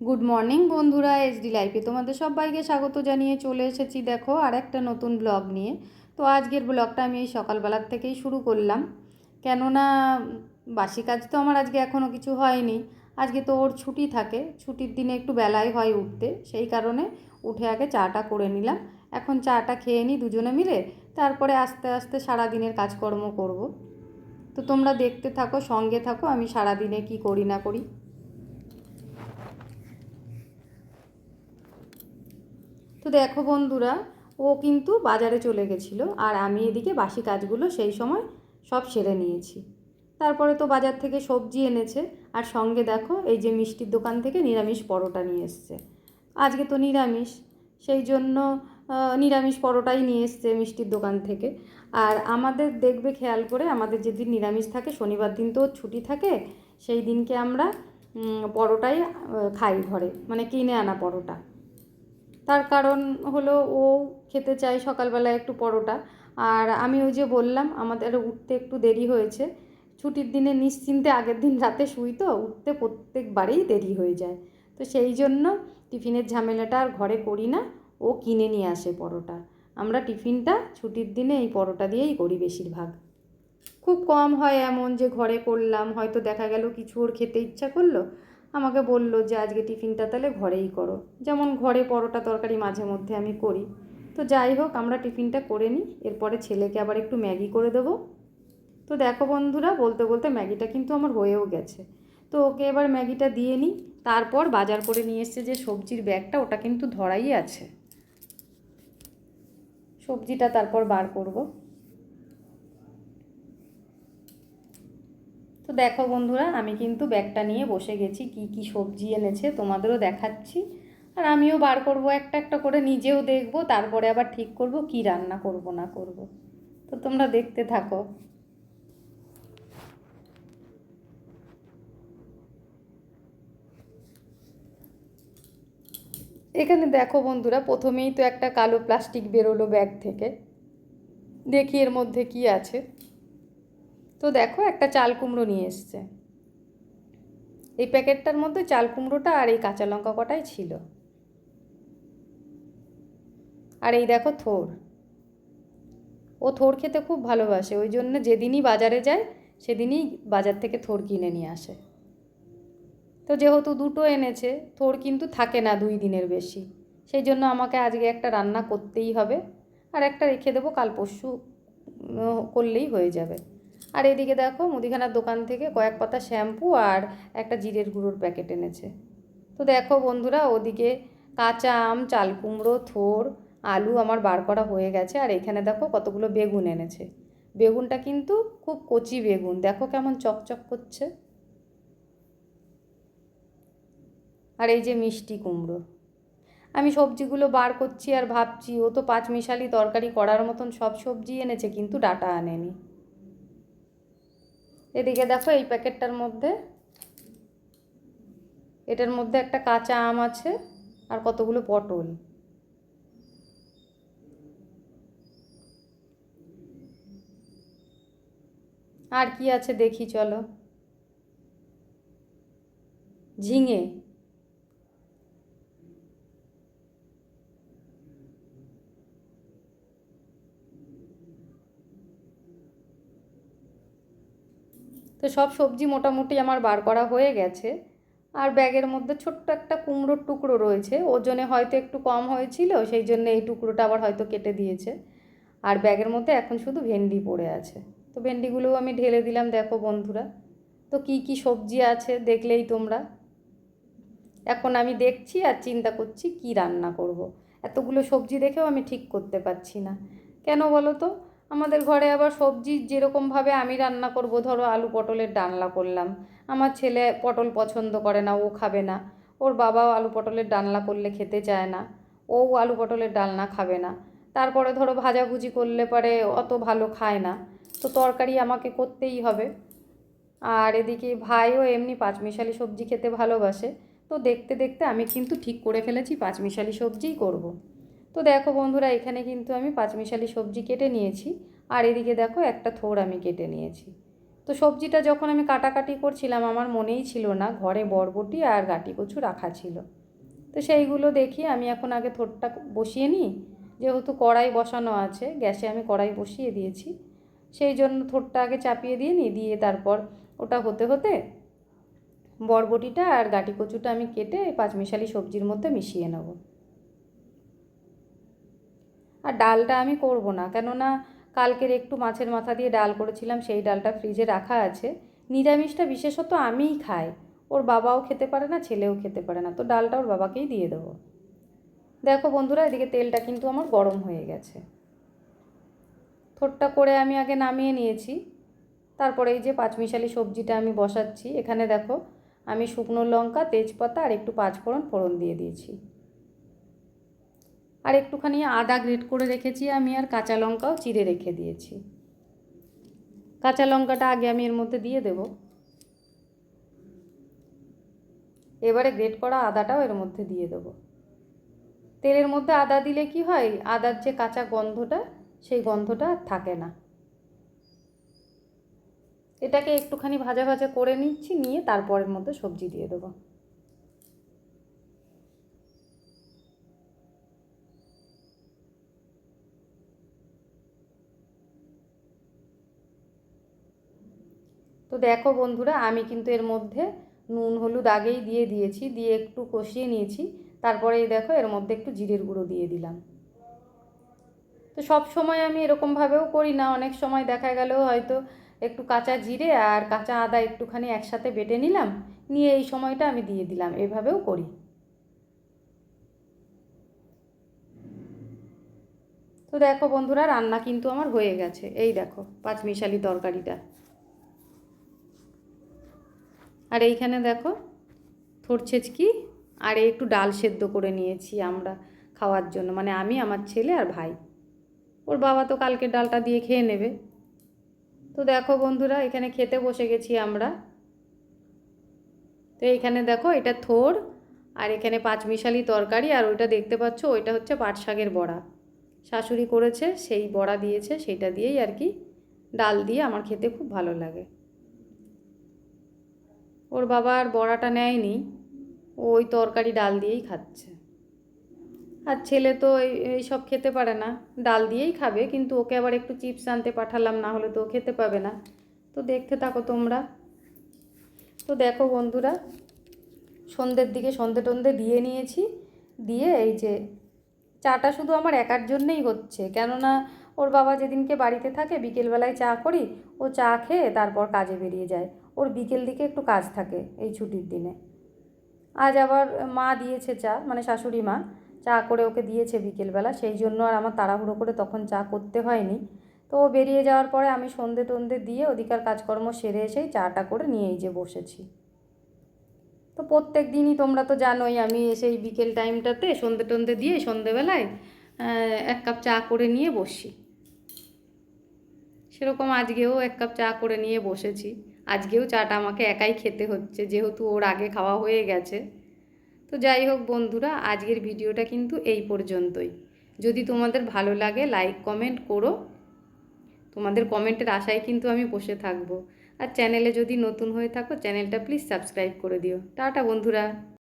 Good morning বন্ধুরা SD লাইফে তোমাদের সবাইকে স্বাগত জানিয়ে চলে এসেছি, দেখো আর একটা নতুন ব্লগ নিয়ে। তো আজকের ব্লগটা আমি এই সকালবেলার থেকেই শুরু করলাম। কেননা, বাসি কাজ তো আমার আজকে এখনও কিছু হয়নি। আজকে তো ওর ছুটি থাকে, ছুটির দিনে একটু বেলায় হয় উঠতে। সেই কারণে উঠে আগে চাটা করে নিলাম। এখন চাটা খেয়ে নিই দুজনে মিলে, তারপরে আস্তে আস্তে সারা দিনের কাজকর্ম করব। তো তোমরা দেখতে থাকো, সঙ্গে থাকো, আমি সারা দিনে কি করি না করি। তো দেখো বন্ধুরা, ও কিন্তু বাজারে চলে গেছিল আর আমি এদিকে বাসি কাজগুলো সেই সময় সব সেরে নিয়েছি। তারপরে তো বাজার থেকে সবজি এনেছে আর সঙ্গে দেখো এই যে মিষ্টির দোকান থেকে নিরামিষ পরোটা নিয়ে এসছে। আজকে তো নিরামিষ, সেই জন্য নিরামিষ পরোটাই নিয়ে এসছে মিষ্টির দোকান থেকে। আর আমাদের দেখবে খেয়াল করে আমাদের যেদিন নিরামিষ থাকে শনিবার দিন তো ছুটি থাকে, সেই দিনকে আমরা পরোটাই খাই ঘরে মানে কিনে আনা পরোটা। তার কারণ হলো ও খেতে চায় সকালবেলা একটু পরোটা। আর আমি ওই যে বললাম, আমাদের উঠতে একটু দেরি হয়েছে। ছুটির দিনে নিশ্চিন্তে আগের দিন রাতে শুই তো, উঠতে প্রত্যেকবারেই দেরি হয়ে যায়। তো সেই জন্য টিফিনের ঝামেলাটা আর ঘরে করি না, ও কিনে নিয়ে আসে পরোটা। আমরা টিফিনটা ছুটির দিনে এই পরোটা দিয়েই করি বেশিরভাগ। খুব কম হয় এমন যে ঘরে করলাম, হয়তো দেখা গেল কিছু ওর খেতে ইচ্ছা করল আমাকে বলল যে আজকে টিফিনটা তাহলে ঘরেই করো। যেমন ঘরে পরোটা তরকারি মাঝে মধ্যে আমি করি। তো যাই হোক, আমরা টিফিনটা করে নিই, এরপরে ছেলেকে আবার একটু ম্যাগি করে দেবো। তো দেখো বন্ধুরা, বলতে বলতে ম্যাগিটা কিন্তু আমার হয়েও গেছে। তো ওকে এবার ম্যাগিটা দিয়ে নিই, তারপর বাজার করে নিয়ে এসছে যে সবজির ব্যাগটা, ওটা কিন্তু ধরাই আছে। সবজিটা তারপর বার করব। তো দেখো বন্ধুরা, আমি কিন্তু ব্যাগটা নিয়ে বসে গেছি, কি কি সবজি এনেছে তোমাদেরও দেখাচ্ছি। আর আমিও বার করব একটা একটা করে, নিজেও দেখব, তারপরে আবার ঠিক করব কি রান্না করব না করব। তো তোমরা দেখতে থাকো। এখানে দেখো বন্ধুরা, প্রথমেই তো একটা কালো প্লাস্টিক বেরোলো ব্যাগ থেকে। দেখি এর মধ্যে কি আছে। তো দেখো একটা চাল কুমড়ো নিয়ে এসছে। এই প্যাকেটটার মধ্যে চাল কুমড়োটা আর এই কাঁচা লঙ্কা কটাই ছিল। আর এই দেখো থোর। ও থোর খেতে খুব ভালোবাসে, ওই জন্য যেদিনই বাজারে যায়, সেদিনই বাজার থেকে থোর কিনে নিয়ে আসে। তো যেহেতু দুটো এনেছে, থোর কিন্তু থাকে না দুই দিনের বেশি। সেই জন্য আমাকে আজকে একটা রান্না করতেই হবে। আর একটা রেখে দেবো, কাল পরশু করলেই হয়ে যাবে। আর এদিকে দেখো মুদিখানার দোকান থেকে কয়েক পাতা শ্যাম্পু আর একটা জিরের গুঁড়োর প্যাকেট এনেছে। তো দেখো বন্ধুরা, ওদিকে কাঁচা আম, চাল কুমড়ো, থোর, আলু আমার বার করা হয়ে গেছে। আর এখানে দেখো কতগুলো বেগুন এনেছে। বেগুনটা কিন্তু খুব কচি বেগুন। দেখো কেমন চকচক করছে। আর এই যে মিষ্টি কুমড়ো। আমি সবজিগুলো বার করছি আর ভাবছি, ও তো পাঁচ মিশালি তরকারি করার মতন সব সবজি এনেছে, কিন্তু ডাটা আনেনি। এদিকে দেখো এই প্যাকেটটার মধ্যে, এটার মধ্যে একটা কাঁচা আম আছে আর কতগুলো পটল। আর কি আছে দেখি চলো। ঝিঙে। তো সব সবজি মোটামুটি আমার বার করা হয়ে গেছে। আর ব্যাগের মধ্যে ছোট্ট একটা কুমড়োর টুকরো রয়েছে। ওজনে হয়তো একটু কম হয়েছিল, সেই জন্য এই টুকরোটা আবার হয়তো কেটে দিয়েছে। আর ব্যাগের মধ্যে এখন শুধু ভেন্ডি পড়ে আছে। তো ভেন্ডিগুলোও আমি ঢেলে দিলাম, দেখো বন্ধুরা। তো কি কি সবজি আছে দেখলেই তোমরা। এখন আমি দেখছি আর চিন্তা করছি কি রান্না করব। এতগুলো সবজি দেখেও আমি ঠিক করতে পারছি না। কেন বলো তো? আমাদের ঘরে আবার সবজি যেরকমভাবে আমি রান্না করব, ধরো আলু পটলের ডালনা করলাম। আমার ছেলে পটল পছন্দ করে না, ও খাবে না। ওর বাবাও আলু পটলের ডালনা করলে খেতে চায় না। ও আলু পটলের ডালনা খাবে না। তারপরে ধরো ভাজাভুজি করলে পরে অত ভালো খায় না। তো তরকারি আমাকে করতেই হবে। আর এদিকে ভাইও এমনি পাঁচমিশালি সবজি খেতে ভালোবাসে। তো দেখতে দেখতে আমি কিন্তু ঠিক করে ফেলেছি, পাঁচমিশালি সবজিই করব। তো দেখো বন্ধুরা, এখানে কিন্তু আমি পাঁচমিশালি সবজি কেটে নিয়েছি। আর এদিকে দেখো একটা থোড় আমি কেটে নিয়েছি। তো তো সবজিটা যখন আমি কাটাকাটি করছিলাম, আমার মনেই ছিল না, ঘরে বরবটি আর গাটি কচু রাখা ছিল। তো সেইগুলো দেখি, আমি এখন আগে থোরটা বসিয়ে নিই। যেহেতু কড়াই বসানো আছে, গ্যাসে আমি কড়াই বসিয়ে দিয়েছি। সেই জন্য থোরটা আগে চাপিয়ে দিয়ে নিই, দিয়ে তারপর ওটা হতে হতে বরবটিটা আর গাটি কচুটা আমি কেটে পাঁচমিশালি সবজির মধ্যে মিশিয়ে নেব। আর ডালটা আমি করব না। কেননা কালকের একটু মাছের মাথা দিয়ে ডাল করেছিলাম, সেই ডালটা ফ্রিজে রাখা আছে। নিরামিষটা বিশেষত আমিই খাই। ওর বাবাও খেতে পারে না, ছেলেও খেতে পারে না। তো ডালটা ওর বাবাকেই দিয়ে দেবো। দেখো বন্ধুরা, এদিকে তেলটা কিন্তু আমার গরম হয়ে গেছে। থোটটা করে আমি আগে নামিয়ে নিয়েছি। তারপরে এই যে পাঁচমিশালি সবজিটা আমি বসাচ্ছি। এখানে দেখো, আমি শুকনো লঙ্কা, তেজপাতা আর একটু পাঁচফোড়ন ফোড়ন দিয়ে দিয়েছি। আর একটুখানি আদা গ্রেট করে রেখেছি, আমি আর কাঁচা লঙ্কাও চিড়ে রেখে দিয়েছি। কাঁচা লঙ্কাটা আগে আমি এর মধ্যে দিয়ে দেব। এবারে গ্রেট করা আদাটাও এর মধ্যে দিয়ে দেব। তেলের মধ্যে আদা দিলে কি হয়, আদার যে কাঁচা গন্ধটা, সেই গন্ধটা আর থাকে না। এটাকে একটুখানি ভাজা ভাজা করে নিচ্ছি, নিয়ে তারপরের মধ্যে সবজি দিয়ে দেবো। তো দেখো বন্ধুরা, আমি কিন্তু এর মধ্যে নুন, হলুদ আগেই দিয়ে দিয়েছি, দিয়ে একটু কষিয়ে নিয়েছি। তারপরে দেখো, এর মধ্যে একটু জিরের গুঁড়ো দিয়ে দিলাম। তো সব সময় আমি এরকমভাবেও করি না, অনেক সময় দেখা গেলেও হয়তো একটু কাঁচা জিরে আর কাঁচা আদা একটুখানি একসাথে বেটে নিলাম, নিয়ে এই সময়টা আমি দিয়ে দিলাম, এভাবেও করি। তো দেখো বন্ধুরা, রান্না কিন্তু আমার হয়ে গেছে, এই দেখো পাঁচমিশালি তরকারিটা। আর এইখানে দেখো থোর ছেচকি আর একটু ডাল সেদ্ধ করে নিয়েছি আমরা খাওয়ার জন্য। মানে আমি, আমার ছেলে আর ভাই। ওর বাবা তো কালকে ডালটা দিয়ে খেয়ে নেবে। তো দেখো বন্ধুরা, এখানে খেতে বসে গেছি আমরা। তো এইখানে দেখো, এটা থোর আর এখানে পাঁচমিশালি তরকারি। আর ওইটা দেখতে পাচ্ছ, ওইটা হচ্ছে পাট শাকের বড়া। শাশুড়ি করেছে, সেই বড়া দিয়েছে, সেইটা দিয়েই আর কি ডাল দিয়ে আমার খেতে খুব ভালো লাগে। ওর বাবা আর বড়াটা নেয়নি ওই তরকারি ডাল দিয়েই খাচ্ছে। আর ছেলে তো এই সব খেতে পারে না, ডাল দিয়েই খাবে, কিন্তু ওকে আবার একটু চিপস আনতে পাঠালাম, না হলে তো খেতে পাবে না। তো দেখতে থাকো তোমরা। তো দেখো বন্ধুরা, সন্ধ্যের দিকে সন্ধে টন্ধে দিয়ে নিয়েছি, দিয়ে এই যে চাটা শুধু আমার একার জন্যেই হচ্ছে, কেননা ওর বাবা যেদিনকে বাড়িতে থাকে, বিকেলবেলায় চা করি, ও চা খেয়ে তারপর কাজে বেরিয়ে যায়। ওর বিকেল দিকে একটু কাজ থাকে এই ছুটির দিনে। আজ আবার মা দিয়েছে চা মানে শাশুড়ি মা, চা করে ওকে দিয়েছে বিকেলবেলা, সেই জন্য আর আমার তাড়াহুড়ো করে তখন চা করতে হয়নি। তো ও বেরিয়ে যাওয়ার পরে আমি সন্ধে টন্ধে দিয়ে ওদিকার কাজকর্ম সেরে এসেই চাটা করে নিয়েই যে বসেছি। তো প্রত্যেক দিনই তোমরা তো জানোই, আমি সেই বিকেল টাইমটাতে সন্ধে টন্ধে দিয়ে সন্ধেবেলায় এক কাপ চা করে নিয়ে বসি। সেরকম আজকেও এক কাপ চা করে নিয়ে বসেছি। আজকেও চাটা আমাকে একাই খেতে হচ্ছে, যেহেতু ওর আগে খাওয়া হয়ে গেছে। তো যাই হোক বন্ধুরা, আজকের ভিডিওটা কিন্তু এই পর্যন্তই। যদি তোমাদের ভালো লাগে লাইক কমেন্ট করো। তোমাদের কমেন্টের আশায় কিন্তু আমি বসে থাকব। আর চ্যানেলে যদি নতুন হয়ে থাকো চ্যানেলটা প্লিজ সাবস্ক্রাইব করে দিও। টাটা বন্ধুরা।